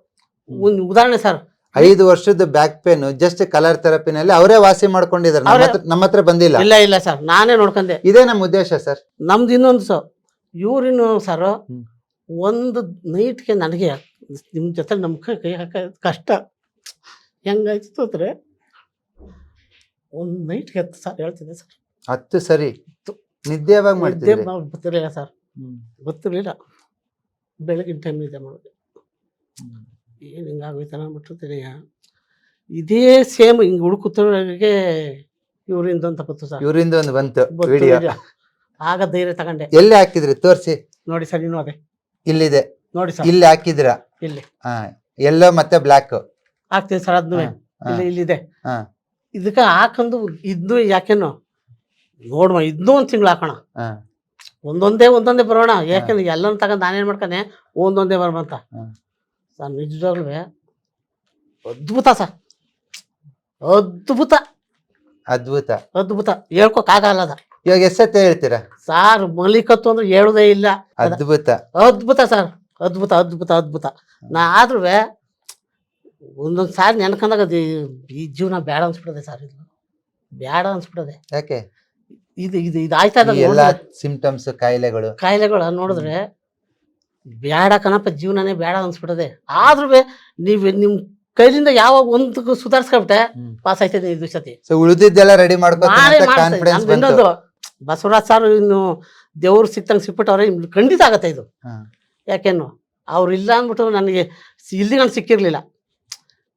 ಒಂದು ಉದಾಹರಣೆ ಸರ್. ಐದು ವರ್ಷದ ಬ್ಯಾಕ್ ಪೇನ್ ಜಸ್ಟ್ ಕಲರ್ ಥೆರಪಿನಲ್ಲಿ ಅವರೇ ವಾಸಿ ಮಾಡ್ಕೊಂಡಿದ್ದಾರೆ. ನಮ್ಮ ಹತ್ರ ಬಂದಿಲ್ಲ. ಇಲ್ಲ ಇಲ್ಲ ಸರ್. ನಾನೇ ನೋಡ್ಕೊಂಡೆ. ಇದೇ ನಮ್ಮ ಉದ್ದೇಶ ಸರ್. ನಮ್ದು ಇನ್ನೊಂದು ಸರ್. ಇವ್ರಿನ್ನು ಸರ್. ಒಂದು ನೈಟ್ಗೆ ನನಗೆ ನಿಮ್ಮ ಜೊತೆ ನಮ್ಮ ಕೈ ಹಾಕ ಕಷ್ಟ. ಹೆಂಗಾಯ್ತು ಅಂದರೆ ಒಂದು ನೈಟ್ಗೆ ಹತ್ತು ಸರ್ ಹೇಳ್ತಿದ್ದೆ ಸರ್. ಹತ್ತು ಸರಿ. ನಿದ್ದೆ ಯಾವಾಗ ನಿದ್ದೆ ಮಾಡ್ತಿದ್ರಿ? ಮಾಡ್- ಗೊತ್ತಿರಲಿಲ್ಲ ಸರ್. ಗೊತ್ತಿರಲಿಲ್ಲ. ಬೆಳಗಿನ ಟೈಮ್ ನಿದ್ದೆ ಮಾಡೋದು. ಏನು ಹಿಂಗಾಗೋಯ್ತಾನ ತಿಳಿಯ. ಇದೇ ಸೇಮ್ ಹಿಂಗೆ ಹುಡುಕುತ್ತಿರೋರಿಗೆ ಇವರಿಂದ ಅಂತ ಗೊತ್ತು ಸರ್. ಇವರಿಂದ ಒಂದು ಬಂತು ಗೊತ್ತು ವಿಡಿಯೋ. ಆಗ ಧೈರ್ಯ ತಗೊಂಡೆ. ಎಲ್ಲಿ ಹಾಕಿದ್ರಿ? ತೋರಿಸಿ. ನೋಡಿ ಸರ್ ಇನ್ನೂ ಅದೇ. ಇಲ್ಲಿದೆ. ನೋಡಿ ಸರ್. ಇಲ್ಲಿ ಹಾಕಿದ್ರ ಇಲ್ಲಿ. ಹಾ. ಎಲ್ಲೋ ಮತ್ತೆ ಬ್ಲಾಕ್ ಹಾಕ್ತೀನಿ ಸರ್ ಅದನ್ನು ಹಾ. ಇಲ್ಲಿ ಇಲ್ಲಿದೆ. ಹಾ. ಇದಕ್ಕೆ ಹಾಕೊಂಡು ಇದ್ನು ಯಾಕೆನೋ? ನೋಡುವ ಇದನ್ನೂ ಒಂದು ತಿಂಗಳು ಹಾಕೋಣ. ಒಂದೊಂದೇ ಒಂದೊಂದೇ ಬರೋಣ. ಯಾಕಂದ್ರೆ ಎಲ್ಲನೂ ತಗೊಂಡ್ ನಾನೇನ್ ಮಾಡ್ಕಾನೆ ಒಂದೊಂದೇ ಬರ್ಬಂತ. ಸರ್ ನಿಜವಾಗ್ಲೂ ಅದ್ಭುತ ಸರ್. ಅದ್ಭುತ. ಅದ್ಭುತ. ಅದ್ಭುತ. ಹೇಳ್ಕೊಕ್ಕಾಗಲ್ಲ ಅದ ಇವಾಗ ಎಷ್ಟತ್ತೆ ಹೇಳ್ತೀರಾ? ಸಾರ್ ಮಲಿಕತ್ತು ಅಂದ್ರೆ ಹೇಳುದೇ ಇಲ್ಲ. ಅದ್ಭುತ. ಅದ್ಭುತ ಸರ್. ಅದ್ಭುತ ಅದ್ಭುತ ಅದ್ಭುತ. ನಾ ಆದ್ರೂ ಒಂದೊಂದು ಸಾರಿ ನೆನ್ಕೊಂಡಾಗ ಈ ಜೀವನ ಬೇಡ ಅನ್ಸ್ಬಿಡದೆ ಸರ್ ಇದು. ಬೇಡ ಅನ್ಸ್ಬಿಡದೆ. ಯಾಕೆ? ಇದು ಇದು ಇದು ಆಯ್ತಾ ಎಲ್ಲ ಸಿಂಪ್ಟಮ್ಸ್ ಕಾಯಿಲೆಗಳು. ಕಾಯಿಲೆಗಳ ನೋಡಿದ್ರೆ ಬೇಡ ಕಣಪ್ಪ ಜೀವನನೇ ಬೇಡ ಅನ್ಸ್ಬಿಡದೆ ಆದ್ರೂ ನೀವು ನಿಮ್ ಕೈಲಿಂದ ಯಾವಾಗ ಒಂದು ಸುಧಾರಿಸ್ಕೊಬಿಟ್ಟೆ. ಪಾಸ್ ಆಯ್ತದೆ ಇದು ಸತಿ. ಸೊ ಉಳಿದಿದ್ದೆಲ್ಲ ರೆಡಿ ಮಾಡ್ಕೊಂಡು ಇನ್ನೊಂದು ಬಸವರಾಜ್ ಸರ್ ಇನ್ನು ದೇವ್ರು ಸಿಕ್ತಂಗೆ ಸಿಕ್ಬಿಟ್ಟವ್ರೆ ನಿಮ್ಗೆ ಖಂಡಿತ ಆಗತ್ತೆ ಇದು. ಯಾಕೇನು ಅವ್ರು ಇಲ್ಲ ಅಂದ್ಬಿಟ್ಟು ನನಗೆ ಇಲ್ಲಿ ನಾನು ಸಿಕ್ಕಿರ್ಲಿಲ್ಲ.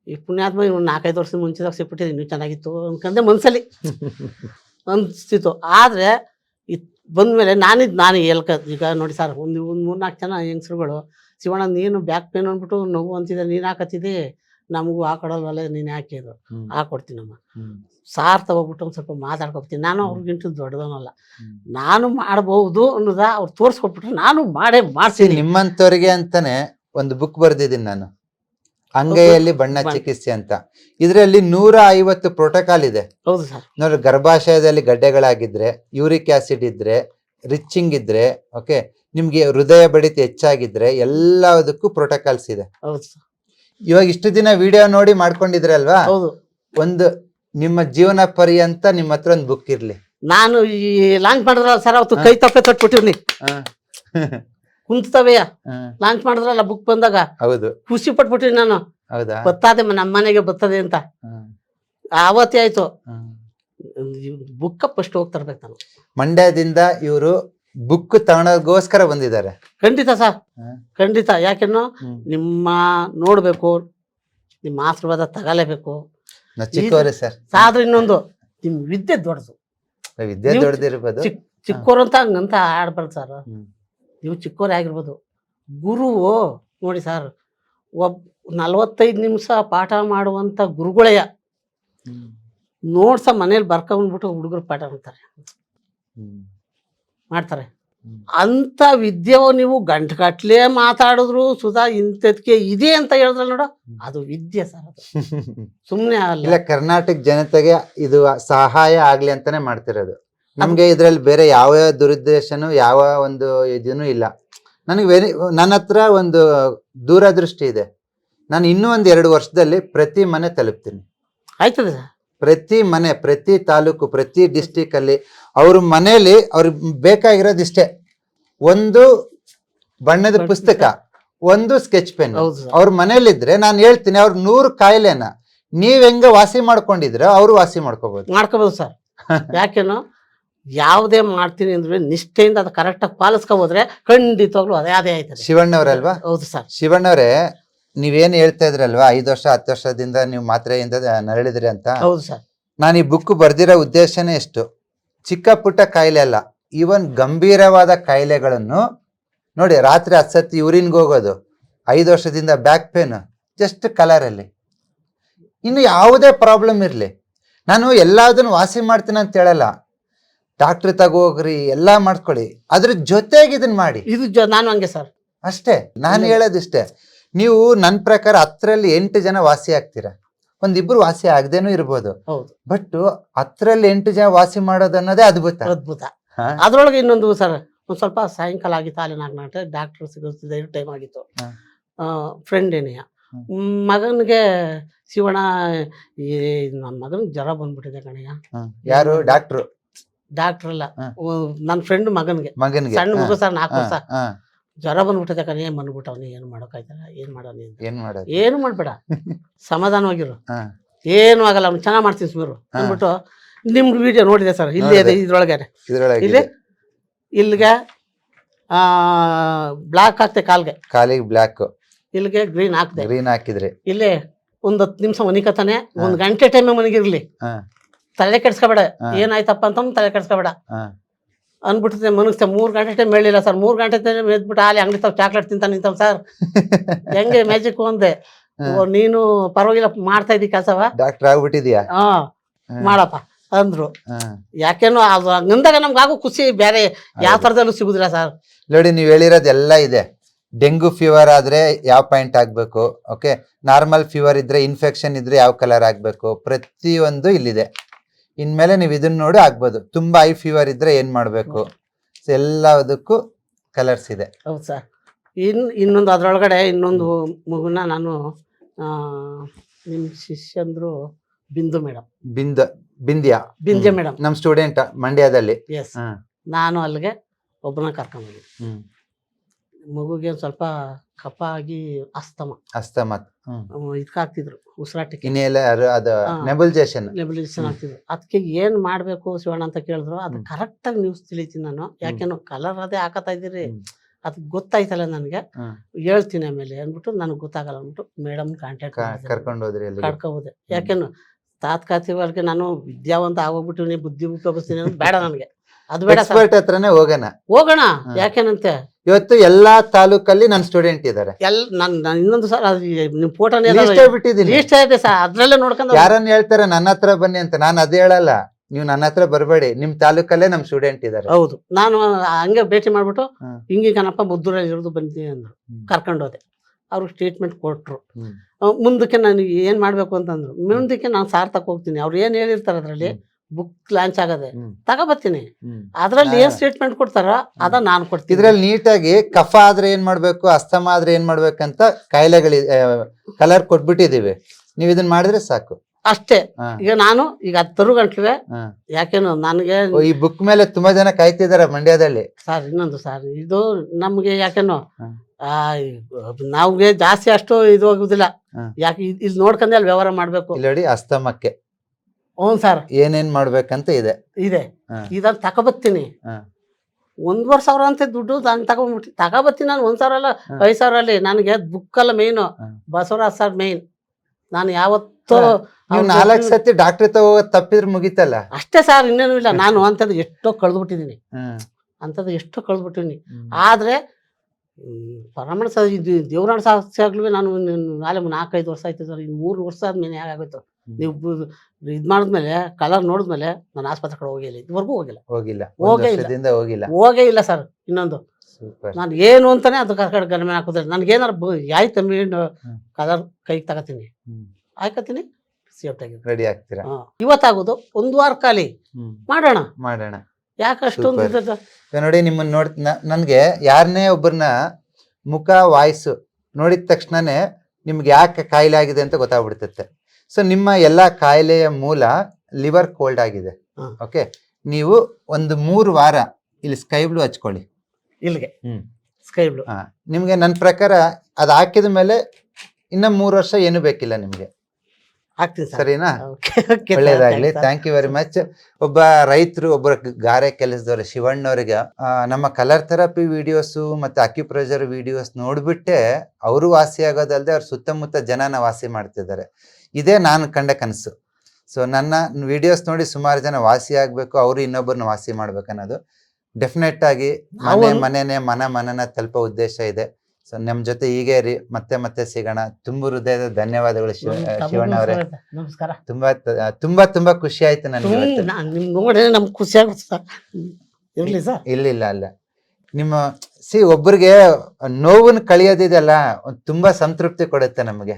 ಈ ಪುಣ್ಯಾತ್ಮ ನಾಲ್ಕೈದು ವರ್ಷದ ಮುಂಚಿದಾಗ ಸಿಕ್ಬಿಟ್ಟಿದೆ ಇನ್ನೂ ಚೆನ್ನಾಗಿತ್ತು ಅನ್ಕಂದೆ ಮನ್ಸಲ್ಲಿ. ಅನ್ಸ್ತಿತ್ತು ಆದರೆ ಇದು ಬಂದಮೇಲೆ ನಾನಿದ್ದು ನಾನು ಹೇಳ್ಕ ಈಗ ನೋಡಿ ಸರ್ ಒಂದು ಒಂದು ಮೂರ್ನಾಲ್ಕು ಜನ ಹೆಂಗಸ್ರುಗಳು ಶಿವಣ್ಣ ನೀನು ಬ್ಯಾಕ್ ಪೇನ್ ಅಂದ್ಬಿಟ್ಟು ನೋವು ಅಂತಿದ್ದೆ ನೀನು ಹಾಕತ್ತಿದ್ದೆ ನಮಗೂ ಹಾಕೊಡಲ್ವಲ್ಲ ನೀನು ಹಾಕಿದ್ರು ಆ ಹಾಕೊಡ್ತೀನಮ್ಮ. ಸಾರ್ ತಗೋಬಿಟ್ಟು ಒಂದು ಸ್ವಲ್ಪ ಮಾತಾಡ್ಕೊತೀನಿ ನಾನು ಅವ್ರಿಗಿಂತ ದೊಡ್ಡದನಲ್ಲ ನಾನು ಮಾಡಬಹುದು ಅನ್ನೋದ ಅವ್ರು ತೋರಿಸ್ಕೊಟ್ಬಿಟ್ರೆ ನಾನು ಮಾಡೇ ಮಾಡ್ತೀನಿ ನಿಮ್ಮಂಥವ್ರಿಗೆ ಅಂತಾನೆ ಒಂದು ಬುಕ್ ಬರ್ದಿದ್ದೀನಿ ನಾನು. ಅಂಗೈಯಲ್ಲಿ ಬಣ್ಣ. ಚಿಕಿತ್ಸೆ ಅಂತ. ಇದರಲ್ಲಿ ನೂರ ಐವತ್ತು ಪ್ರೋಟೋಕಾಲ್ ಇದೆ. ಹೌದು ಸರ್. ನೋಡಿ ಗರ್ಭಾಶಯದಲ್ಲಿ ಗಡ್ಡೆಗಳಾಗಿದ್ರೆ ಯೂರಿಕ್ ಆಸಿಡ್ ಇದ್ರೆ ರಿಚಿಂಗ್ ಇದ್ರೆ ಓಕೆ ನಿಮ್ಗೆ ಹೃದಯ ಬಡಿತ ಹೆಚ್ಚಾಗಿದ್ರೆ ಎಲ್ಲದಕ್ಕೂ ಪ್ರೋಟೋಕಾಲ್ಸ್ ಇದೆ. ಹೌದು ಸರ್. ಇವಾಗ ಇಷ್ಟು ದಿನ ವಿಡಿಯೋ ನೋಡಿ ಮಾಡ್ಕೊಂಡಿದ್ರೆ ಅಲ್ವಾ? ಹೌದು. ಒಂದು ನಿಮ್ಮ ಜೀವನ ಪರ್ಯಂತ ನಿಮ್ಮ ಹತ್ರ ಒಂದು ಬುಕ್ ಇರ್ಲಿ. ನಾನು ಈ ಲಾಂಚ್ ಮಾಡಿದ್ರಲ್ಲ ಸರ್ ಅವತ್ತು ಕೈ ತಪ್ಪೆ ತಟ್ಬಿಟ್ಟಿವ್ನಿ ಹ. ಕುಂತವೆಯ ಲಾಂಚ್ ಮಾಡಿದ್ರಲ್ಲ ಬುಕ್ ಬಂದಾಗ? ಹೌದು. ಖುಷಿ ಪಟ್ಬಿಟ್ರಿ ನಾನು. ಹೌದಾ? ಬತ್ತಾದೆ ನಮ್ಮ ಮನೆಗೆ ಬರ್ತದೆ ಅಂತ. ಆವತ್ತೇ ಆಯ್ತು. ಬುಕ್ ಬುಕ್ಕ ಫಸ್ಟ್ ಹೋಗಿ ತರ್ಬೇಕು ನಾನು. ಮಂಡ್ಯದಿಂದ ಇವರು ಬುಕ್ ತಗೋಸ್ಕರ ಬಂದಿದ್ದಾರೆ. ಖಂಡಿತ ಸರ್ ಖಂಡಿತ. ಯಾಕೆನ್ನು ಹ್ಮ್. ನಿಮ್ಮ ನೋಡ್ಬೇಕು ನಿಮ್ಮ ಆಶೀರ್ವಾದ ತಗಲೇಬೇಕು. ಚಿಕ್ಕವರೇ ಸರ್. ಆದ್ರೆ ಇನ್ನೊಂದು ನಿಮ್ ವಿದ್ಯೆ ದೊಡ್ಡದು. ವಿದ್ಯೆ ದೊಡ್ಡದಿರ್ಬೋದು. ಚಿಕ್ ಚಿಕ್ಕೋರು ಅಂತ ಹಂಗಂತ ಆಡ್ಬಾರ್ದು ಸರ್. ನೀವು ಚಿಕ್ಕವರೇ ಆಗಿರ್ಬೋದು ಗುರು ನೋಡಿ ಸರ್ ಒಬ್ ನಲವತ್ತೈದು ನಿಮಿಷ ಪಾಠ ಮಾಡುವಂಥ ಗುರುಗಳಯ್ಯ ನೋಡ್ಸ ಮನೇಲಿ ಬರ್ಕೊಂಡ್ಬಿಟ್ಟು ಹುಡುಗರು ಪಾಠ ಮಾಡ್ತಾರೆ. ಮಾಡ್ತಾರೆ. ಅಂತ ವಿದ್ಯೆವು ನೀವು ಗಂಟುಗಟ್ಲೆ ಮಾತಾಡಿದ್ರು ಸುಧಾ ಇಂಥದ್ಕೆ ಇದೆ ಅಂತ ಹೇಳಿದ್ರಲ್ಲ ನೋಡ. ಅದು ವಿದ್ಯೆ ಸರ್ ಅದು. ಸುಮ್ಮನೆ ಆಗಲಿ ಅಲ್ಲ ಕರ್ನಾಟಕ ಜನತೆಗೆ ಇದು ಸಹಾಯ ಆಗ್ಲಿ ಅಂತಾನೆ ಮಾಡ್ತಿರೋದು. ನಮ್ಗೆ ಇದ್ರಲ್ಲಿ ಬೇರೆ ಯಾವ ದುರುದ್ದೇಶನು ಯಾವ ಒಂದು ಇದೂ ಇಲ್ಲ. ನನಗೆ ವೆರಿ ನನ್ನ ಹತ್ರ ಒಂದು ದೂರದೃಷ್ಟಿ ಇದೆ. ನಾನು ಇನ್ನೂ ಒಂದು ಎರಡು ವರ್ಷದಲ್ಲಿ ಪ್ರತಿ ಮನೆ ತಲುಪ್ತೀನಿ. ಆಯ್ತದ. ಪ್ರತಿ ಮನೆ ಪ್ರತಿ ತಾಲೂಕು ಪ್ರತಿ ಡಿಸ್ಟಿಕ್ ಅಲ್ಲಿ ಅವ್ರ ಮನೆಯಲ್ಲಿ ಅವ್ರಿಗೆ ಬೇಕಾಗಿರೋದು ಇಷ್ಟೇ. ಒಂದು ಬಣ್ಣದ ಪುಸ್ತಕ ಒಂದು ಸ್ಕೆಚ್ ಪೆನ್ ಅವ್ರ ಮನೇಲಿದ್ರೆ ನಾನು ಹೇಳ್ತೀನಿ ಅವ್ರ ನೂರು ಕಾಯಿಲೆನ ನೀವ್ ಹೆಂಗ ವಾಸಿ ಮಾಡ್ಕೊಂಡಿದ್ರೆ ಅವ್ರು ವಾಸಿ ಮಾಡ್ಕೋಬಹುದು ಮಾಡ್ಕೋಬಹುದು ಸರ್. ಯಾಕೆನೋ ಯಾವುದೇ ಮಾಡ್ತೀನಿ ಅಂದ್ರೆ ನಿಷ್ಠೆಯಿಂದ ಅದು ಕರೆಕ್ಟಾಗಿ ಪಾಲಿಸ್ಕೊ ಹೋದ್ರೆ ಖಂಡಿತವಾಗ್ಲೂ ಅದೇ ಅದೇ ಆಯ್ತದೆ. ಶಿವಣ್ಣವ್ರಲ್ವಾ ಹೌದು ಸರ್. ಶಿವಣ್ಣವ್ರೆ ನೀವೇನು ಹೇಳ್ತಾ ಇದ್ರಲ್ವಾ? ಐದು ವರ್ಷ ಹತ್ತು ವರ್ಷದಿಂದ ನೀವು ಮಾತ್ರೆಯಿಂದ ನರಳಿದ್ರಿ ಅಂತ? ಹೌದು ಸರ್. ನಾನು ಈ ಬುಕ್ ಬರ್ದಿರೋ ಉದ್ದೇಶನೇ ಎಷ್ಟು ಚಿಕ್ಕ ಪುಟ್ಟ ಕಾಯಿಲೆ ಅಲ್ಲ ಈವನ್ ಗಂಭೀರವಾದ ಕಾಯಿಲೆಗಳನ್ನು ನೋಡಿ ರಾತ್ರಿ ಹತ್ತು ಸತಿ ಯೂರಿನ್ಗೆ ಹೋಗೋದು ಐದು ವರ್ಷದಿಂದ ಬ್ಯಾಕ್ ಪೇನ್ ಜಸ್ಟ್ ಕಲರಲ್ಲಿ ಇನ್ನು ಯಾವುದೇ ಪ್ರಾಬ್ಲಮ್ ಇರಲಿ. ನಾನು ಎಲ್ಲದನ್ನು ವಾಸಿ ಮಾಡ್ತೀನಿ ಅಂತ ಹೇಳಲ್ಲ. ಡಾಕ್ಟ್ರ್ ತಗೋಗ್ರಿ ಎಲ್ಲ ಮಾಡ್ಕೊಳ್ಳಿ ಅದ್ರ ಜೊತೆಗೆ ಇದನ್ನ ಮಾಡಿ. ಇದು ಜ ನಾನು ಹಂಗೆ ಸರ್ ಅಷ್ಟೇ. ನಾನು ಹೇಳೋದು ಹೇಳೋದಿಷ್ಟೇ. ನೀವು ನನ್ನ ಪ್ರಕಾರ ಹತ್ತರಲ್ಲಿ ಎಂಟು ಜನ ವಾಸಿ ಆಗ್ತೀರಾ? ಒಂದಿಬ್ರು ವಾಸಿ ಆಗದೇನೂ ಇರ್ಬೋದು. ಹೌದು. ಬಟ್ ಹತ್ತರಲ್ಲಿ ಎಂಟು ಜನ ವಾಸಿ ಮಾಡೋದು ಅನ್ನೋದೇ ಅದ್ಭುತ. ಅದ್ಭುತ. ಹಾ? ಅದ್ರೊಳಗೆ ಇನ್ನೊಂದು ಸರ್ ಒಂದ್ ಸ್ವಲ್ಪ ಸಾಯಂಕಾಲ ಆಗಿತ್ತು ಅಲ್ಲಿ ನಾಲ್ಕು ಗಂಟೆ ಡಾಕ್ಟರ್ ಸಿಗೋತಿದ್ದ ಟೈಮ್ ಆಗಿತ್ತು. ಹಾ. ಫ್ರೆಂಡ್ ಏನೆಯ. ಹ್ಮ್. ಮಗನಿಗೆ ಶಿವಣ್ಣ ಈ ನನ್ನ ಮಗನಿಗೆ ಜ್ವರ ಬಂದ್ಬಿಟ್ಟಿದೆ ಕಣಯ್ಯ. ಹ್ಮ್. ಯಾರು? ಡಾಕ್ಟ್ರು ಡಾಕ್ಟರ್ ಅಲ್ಲ. ನನ್ನ ಫ್ರೆಂಡ್ ಮಗನಿಗೆ. ಮಗನ್ಗೆ. ಸಣ್ಣ ಮಗು ಸರ್ ನಾಲ್ಕು ವರ್ಷ. ಜ್ವರ ಜ್ವರ ಕಣ ಏನ್ ಬಂದ್ಬಿಟ್ಟವನಿ. ಏನು ಏನ್ ಏನು ಮಾಡೋನಿ ಅಂತ. ಏನ್ ಮಾಡೋದು? ಏನು ಮಾಡ್ಬೇಡ. ಸಮಾಧಾನವಾಗಿರು. ಏನು ಆಗಲ್ಲ ಅವ್ನು ಚೆನ್ನಾಗಿ ಮಾಡ್ತೀನಿ ಸುಮಾರು. ಅಂದ್ಬಿಟ್ಟು ನಿಮ್ದು ವಿಡಿಯೋ ನೋಡಿದೆ ಸರ್ ಇಲ್ಲೇ ಇದೆ. ಇದ್ರೊಳಗೆ ಇದ್ರೊಳಗೆ ಇಲ್ಲಿ ಇಲ್ಲಿಗೆ ಬ್ಲಾಕ್ ಹಾಕ್ತೆ ಕಾಲ್ಗೆ. ಕಾಲಿಗೆ ಬ್ಲಾಕ್ ಇಲ್ಲಿಗೆ ಗ್ರೀನ್ ಹಾಕ್ತೆ ಗ್ರೀನ್ ಹಾಕಿದ್ರಿ. ಇಲ್ಲೇ ಒಂದ್ ಹತ್ತು ನಿಮಿಷ ಮನಿಕತಾನೆ ಒಂದ್ ಗಂಟೆ ಟೈಮ್ ಮನಿಗಿರ್ಲಿ. ತಲೆ ಕೆಡ್ಸ್ಕೊಬೇಡ. ಏನಾಯ್ತಪ್ಪ ಅಂತ ತಲೆ ಕೆಡ್ಸ್ಕೊಬೇಡ. ಅಂದ್ಬಿಟ್ರೆ ಮನುಷ್ಯ ಮನಸ್ಸೆ ಗಂಟೆ ಗಂಟೆ ಹೇಳಿಲ್ಲ ಸರ್. ಮೂರ್ ಗಂಟೆ ಎದ್ಬಿಟ್ಟು ಅಲ್ಲಿ ಅಂಗಡಿ ತಾವ್ ಚಾಕ್ಲೇಟ್ ತಿಂತ ನಿಂತವ್ ಸರ್. ಹೆಂಗೆ ಮ್ಯಾಜಿಕ್ ಒಂದೆ. ನೀನು ಪರವಾಗಿಲ್ಲ ಮಾಡ್ತಾ ಇದ್ದಿ ಕೆಲಸವ? ಡಾಕ್ಟರ್ ಆಗ್ಬಿಟ್ಟಿದ್ಯಾ? ಹಾ. ಮಾಡಪ್ಪ ಅಂದ್ರು. ಯಾಕೇನೋ ಅದು ಹಂಗಂದಾಗ ನಮ್ಗಾಗು ಖುಷಿ ಬೇರೆ ಯಾವ ತರದಲ್ಲೂ ಸಿಗುದಿಲ್ಲ ಸರ್. ನೋಡಿ ನೀವು ಹೇಳಿರೋದೆಲ್ಲ ಇದೆ. ಡೆಂಗು ಫೀವರ್ ಆದ್ರೆ ಯಾವ ಪಾಯಿಂಟ್ ಆಗ್ಬೇಕು? ಓಕೆ ನಾರ್ಮಲ್ ಫೀವರ್ ಇದ್ರೆ ಇನ್ಫೆಕ್ಷನ್ ಇದ್ರೆ ಯಾವ ಕಲರ್ ಆಗ್ಬೇಕು? ಪ್ರತಿಯೊಂದು ಇಲ್ಲಿದೆ. ಇನ್ಮೇಲೆ ನೀವು ಇದನ್ನ ನೋಡಿ ಆಗ್ಬೋದು. ತುಂಬಾ ಐ ಫೀವರ್ ಇದ್ರೆ ಏನ್ ಮಾಡ್ಬೇಕು? ಎಲ್ಲದಕ್ಕೂ ಕಲರ್ಸ್ ಇದೆ. ಹೌದು ಸರ್. ಇನ್ ಇನ್ನೊಂದು ಅದರೊಳಗಡೆ ಇನ್ನೊಂದು ಮಗುನ ನಾನು ನಿಮ್ಮ ನಿಮ್ ಶಿಷ್ಯಂದ್ರು ಬಿಂದು ಮೇಡಮ್ ಬಿಂದ ಬಿಂದ್ಯಾ? ಬಿಂದ್ಯ. ಮೇಡಮ್ ನಮ್ ಸ್ಟೂಡೆಂಟ್ ಮಂಡ್ಯದಲ್ಲಿ. ಎಸ್. ನಾನು ಅಲ್ಲಿಗೆ ಒಬ್ಬನ ಕರ್ಕೊಂಡ್ಬಂದಿ ಹ್ಮ್. ಮಗುಗೆ ಒಂದ್ ಸ್ವಲ್ಪ ಕಫ ಆಗಿ ಅಸ್ತಮ. ಅಸ್ತಮತ್ ಹ್ಮ್ ಇದಕ್ಕಾಗ್ತಿದ್ರು ಉಸಿರಾಟಕ್ಕೆ. ಇನ್ನೇಲಾರು ಅದು ಆಗ್ತಿದ್ರು ಅದಕ್ಕೆ ಏನ್ ಮಾಡ್ಬೇಕು ಶಿವಣ್ಣ ಅಂತ ಕೇಳಿದ್ರು ಅದು ಕರೆಕ್ಟಾಗಿ ಕರೆಕ್ಟ್ ಆಗಿ ನ್ಯೂಸ್ ತಿಳಿತೀನಿ ನಾನು. ಯಾಕೆನೋ ಕಲರ್ ಅದೇ ಹಾಕತಾ ಇದ್ದೀರಿ. ಅದ್ ಗೊತ್ತಾಯ್ತಲ್ಲ ನನಗೆ. ಹೇಳ್ತೀನಿ ಆಮೇಲೆ ಅಂದ್ಬಿಟ್ಟು ನನಗೆ ಗೊತ್ತಾಗಲ್ಲ ಅಂದ್ಬಿಟ್ಟು ಮೇಡಮ್ ಕಾಂಟ್ಯಾಕ್ಟ್ ಕರ್ಕೊಂಡು ಹೋದ್ರಿ ಕರ್ಕೋಬೋದೆ. ಯಾಕೆನು ತಾತ್ಕಾಲಿಕವಾಗಿ ನಾನು ವಿದ್ಯಾವಂತ ಆಗೋಗ್ಬಿಟ್ಟು ಬುದ್ಧಿ ಉಪಯೋಗಿಸ್ತೀನಿ ಅನ್ನೋದು ಬೇಡ ನನಗೆ. ಅದು ಬೇಡ ಹತ್ರನೇ ಹೋಗೋಣ. ಹೋಗೋಣ. ಯಾಕೆನಂತೆ? ಇವತ್ತು ಎಲ್ಲಾ ತಾಲೂಕಲ್ಲಿ ನನ್ನ ಸ್ಟೂಡೆಂಟ್ ಇದ್ದಾರೆ ಎಲ್ಲ ನನ್ ನಾನು ಇನ್ನೊಂದು ಸರ್ ಅದು ನಿಮ್ ಫೋಟೋನೇ ಇಷ್ಟ ಬಿಟ್ಟಿದ್ದೀನಿ ಲೀಸ್ಟ್ ಇದೆ ಸರ್ ಅದ್ರಲ್ಲೇ ನೋಡ್ಕೊಂಡು ಯಾರನ್ನ ಹೇಳ್ತಾರೆ ನನ್ನ ಹತ್ರ ಬನ್ನಿ ಅಂತ ನಾನು ಅದೇ ಹೇಳಲ್ಲ. ನೀವು ನನ್ನ ಹತ್ರ ಬರಬೇಡಿ ನಿಮ್ ತಾಲೂಕಲ್ಲೇ ನಮ್ ಸ್ಟೂಡೆಂಟ್ ಇದಾರೆ. ಹೌದು ನಾನು ಹಂಗೆ ಭೇಟಿ ಮಾಡ್ಬಿಟ್ಟು. ಹಿಂಗೆ ಕಣಪ್ಪ ಮುದ್ದೂರಲ್ಲಿ ಇರೋದು ಬಂದಿ ಅಂದ್ರು. ಕರ್ಕೊಂಡು ಹೋದೆ. ಅವ್ರು ಸ್ಟೇಟ್ಮೆಂಟ್ ಕೊಟ್ರು. ಮುಂದಕ್ಕೆ ನಾನು ಏನ್ ಮಾಡ್ಬೇಕು ಅಂತಂದ್ರು. ಮುಂದಕ್ಕೆ ನಾನು ಸಾರ್ಥಕ ಹೋಗ್ತೀನಿ. ಅವ್ರು ಏನ್ ಹೇಳಿರ್ತಾರೆ ಅದ್ರಲ್ಲಿ. ಬುಕ್ ಲಾಂಚ್ ಆಗದೆ. ತಗೋಬರ್ತೀನಿ. ಅದ್ರಲ್ಲಿ ಏನ್. ಸ್ಟೇಟ್ಮೆಂಟ್ ಕೊಡ್ತಾರ ಅದ ನಾನು ಕೊಡ್ತೀನಿ. ಇದ್ರಲ್ಲಿ ನೀಟಾಗಿ ಕಫ ಆದ್ರೆ ಏನ್ ಮಾಡ್ಬೇಕು ಅಸ್ತಮ ಆದ್ರೆ ಏನ್ ಮಾಡ್ಬೇಕಂತ ಕಾಯಿಲೆಗಳ ಕಲರ್ ಕೊಟ್ಬಿಟ್ಟಿದೀವಿ ನೀವ್ ಇದನ್ನ ಮಾಡಿದ್ರೆ ಸಾಕು. ಅಷ್ಟೇ. ಈಗ ನಾನು ಈಗ ಹತ್ತರು ಗಂಟ್ಲೆ. ಯಾಕೇನು ನನಗೆ ಈ ಬುಕ್ ಮೇಲೆ ತುಂಬಾ ಜನ ಕಾಯ್ತಿದಾರೆ ಮಂಡ್ಯದಲ್ಲಿ. ಸರ್ ಇನ್ನೊಂದು ಸರ್ ಇದು ನಮ್ಗೆ ಯಾಕೇನೋ ನಾವ್ಗೆ ಜಾಸ್ತಿ ಅಷ್ಟು ಇದು ಹೋಗುದಿಲ್ಲ. ಯಾಕೆ ಇದ್- ಇಲ್ಲಿ ನೋಡ್ಕೊಂಡೆ ಅಲ್ಲಿ ವ್ಯವಹಾರ ಮಾಡ್ಬೇಕು. ನೋಡಿ ಅಸ್ತಮಕ್ಕೆ. ಹ್ಞೂ ಸರ್ ಏನೇನ್ ಮಾಡ್ಬೇಕಂತ ಇದೆ ಇದೆ. ಇದನ್ನ ತಗೋಬತ್ತೀನಿ ಹ್ಮ್. ಒಂದ್ವರೆ ಸಾವಿರ ಅಂತ ದುಡ್ಡು ನಾನು ತಗೊಂಡ್ಬಿಟ್ಟು ತಗೋಬತ್ತೀನಿ ನಾನು ಒಂದ್ ಸಾವಿರ ಅಲ್ಲ ಹ್ಮ್. ಐದು ಸಾವಿರ ಅಲ್ಲಿ ನನಗೆ ಬುಕ್ ಅಲ್ಲ ಮೇಯ್ನು ಹ್ಮ್. ಬಸವರಾಜ್ ಸರ್ ಮೇನ್ ನಾನು ಯಾವತ್ತೋ ಹಾ. ನೀವು ಅವ್ರ ನಾಲ್ಕು ಜೊತೆ- ಸತಿ ಡಾಕ್ಟರ್ ತಗೋ ತಪ್ಪಿದ್ರೆ ಮುಗಿತಲ್ಲ ಅಷ್ಟೇ ಸರ್ ಇನ್ನೇನು ಇಲ್ಲ ನಾನು ಅಂಥದ್ದು ಎಷ್ಟೋ ಕಳೆದ್ಬಿಟ್ಟಿದ್ದೀನಿ ಹ್ಮ್. ಅಂಥದ್ದು ಎಷ್ಟೋ ಕಳೆದ್ಬಿಟ್ಟಿದ್ದೀನಿ ಆದರೆ ಪರಮಣ ಸಹ ಇದು ದೇವರಾಣ ಸಾಕ್ಷಿಯಾಗ್ಲೂ ನಾನು ನಾಲ್ಕು ನಾಳೆ ನಾಲ್ಕೈದು ವರ್ಷ ಆಯ್ತು ಸರ್ ಇನ್ನು ಮೂರು ವರ್ಷ ಆದ್ಮೇಲೆ ಹೇಗಾಗೋಯ್ತು. ನೀವು ಇದು ಮಾಡಿದ್ಮೇಲೆ ಕಲರ್ ನೋಡಿದ್ಮೇಲೆ ನಾನು ಆಸ್ಪತ್ರೆ ಕಡೆ ಹೋಗಿಲ್ಲ ಇದುವರೆಗೂ ಹೋಗಿಲ್ಲ. ಹೋಗಿಲ್ಲ. ಹೋಗೇ ಇಲ್ಲ. ಹೋಗಿಲ್ಲ. ಹೋಗೇ ಇಲ್ಲ ಸರ್ ಇನ್ನೊಂದು. ನಾನು ಏನು ಅಂತಾನೆ ಅದು ಕಡೆ ಗಮನ ಹಾಕೋದಿಲ್ಲ. ನನಗೇನಾರು ಆಯ್ತು. ಕಲರ್ ಕೈಗೆ ತಗೋತೀನಿ. ಆಗಿ ರೆಡಿ ಆಗ್ತೀರಾ? ಇವತ್ತಾಗೋದು ಒಂದು ವಾರ ಖಾಲಿ. ಮಾಡೋಣ. ಮಾಡೋಣ. ಯಾಕೆ ಅಷ್ಟೊಂದು. ನೋಡಿ ನಿಮ್ಮನ್ನ ನೋಡ್ ನನಗೆ ನನ್ಗೆ ಯಾರನ್ನೇ ಒಬ್ಬರನ್ನ ಮುಖ ವಾಯ್ಸು ನೋಡಿದ ತಕ್ಷಣನೇ ನಿಮ್ಗೆ ಯಾಕೆ ಕಾಯಿಲೆ ಆಗಿದೆ ಅಂತ ಗೊತ್ತಾಗ್ಬಿಡ್ತೈತೆ. ಸೊ ನಿಮ್ಮ ಎಲ್ಲಾ ಕಾಯಿಲೆಯ ಮೂಲ ಲಿವರ್ ಕೋಲ್ಡ್ ಆಗಿದೆ. ಓಕೆ ನೀವು ಒಂದು ಮೂರು ವಾರ ಇಲ್ಲಿ ಸ್ಕೈ ಬ್ಲೂ ಹಚ್ಕೊಳ್ಳಿ. ಇಲ್ಲಿಗೆ. ಹ್ಮ್. ಸ್ಕೈ ಬ್ಲೂ ಹಾ. ನಿಮ್ಗೆ ನನ್ನ ಪ್ರಕಾರ ಅದು ಹಾಕಿದ ಮೇಲೆ ಇನ್ನ ಮೂರು ವರ್ಷ ಏನು ಬೇಕಿಲ್ಲ ನಿಮ್ಗೆ. ಆಗ್ತದೆ ಸರ್. ಸರಿನಾ? ಒಳ್ಳೇದಾಗ್ಲಿ. ಥ್ಯಾಂಕ್ ಯು ವೆರಿ ಮಚ್ ಒಬ್ಬ ರೈತರು ಒಬ್ಬರ ಗಾರೆ ಕೆಲಸದವರು ಶಿವಣ್ಣವ್ರಿಗೆ ನಮ್ಮ ಕಲರ್ ಥೆರಪಿ ವಿಡಿಯೋಸು ಮತ್ತೆ ಅಕ್ಯುಪ್ರೆಷರ್ ವಿಡಿಯೋಸ್ ನೋಡ್ಬಿಟ್ಟೆ ಅವರು ವಾಸಿ ಆಗೋದಲ್ದೆ ಅವ್ರ ಸುತ್ತಮುತ್ತ ಜನನ ವಾಸಿ ಮಾಡ್ತಿದ್ದಾರೆ. ಇದೇ ನಾನು ಕಂಡ ಕನಸು. ಸೊ ನನ್ನ ವಿಡಿಯೋಸ್ ನೋಡಿ ಸುಮಾರು ಜನ ವಾಸಿ ಆಗ್ಬೇಕು ಅವರು ಇನ್ನೊಬ್ಬರನ್ನ ವಾಸಿ ಮಾಡ್ಬೇಕು ಅನ್ನೋದು. ಡೆಫಿನೆಟ್ ಆಗಿ ಮನೆ ಮನೆನೇ ಮನ ಮನನ ತಲುಪೋ ಉದ್ದೇಶ ಇದೆ. ಸೊ ನಮ್ಮ ಜೊತೆ ಹೀಗೆ ರೀ ಮತ್ತೆ ಮತ್ತೆ ಸಿಗೋಣ. ತುಂಬ ಹೃದಯದ ಧನ್ಯವಾದಗಳು ಶಿವ ಶಿವಣ್ಣ ಅವರೇ. ನಮಸ್ಕಾರ. ತುಂಬಾ ತುಂಬಾ ತುಂಬಾ ಖುಷಿ ಆಯ್ತು ನನಗೆ ಇವತ್ತು. ಹ್ಮ್, ನಾನ್ ನಿಮ್ ನೋಡಿ ನಮ್ಗೆ ಖುಷಿ ಆಗುತ್ತೆ ಸರ್. ಇರ್ಲಿ ಸರ್. ಇಲ್ಲ ಇಲ್ಲ ಅಲ್ಲ. ನಿಮ್ಮ ಸಿ ಒಬ್ಬರಿಗೆ ನೋವನ್ನು ಕಳಿಯೋದಿದೆಯಲ್ಲ ಒಂದ್ ತುಂಬಾ ಸಂತೃಪ್ತಿ ಕೊಡುತ್ತೆ ನಮಗೆ.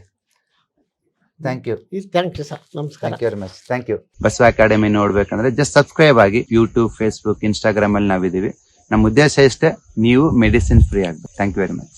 Thank you thank you sir ನಮಸ್ಕಾರ. Thank you very much thank you Basava academy ನೋಡ್ಬೇಕಂದ್ರೆ ಜಸ್ಟ್ ಸಬ್ಸ್ಕ್ರೈಬ್ ಆಗಿ ಯೂಟ್ಯೂಬ್ ಫೇಸ್ಬುಕ್ ಇನ್ಸ್ಟಾಗ್ರಾಮ್ ಅಲ್ಲಿ ನಾವಿದೀವಿ ನಮ್ಮ ಉದ್ದೇಶ ಇಷ್ಟೇ ನೀವು ಮೆಡಿಸಿನ್ ಫ್ರೀ ಆಗ್ಬೇಕು. Thank you very much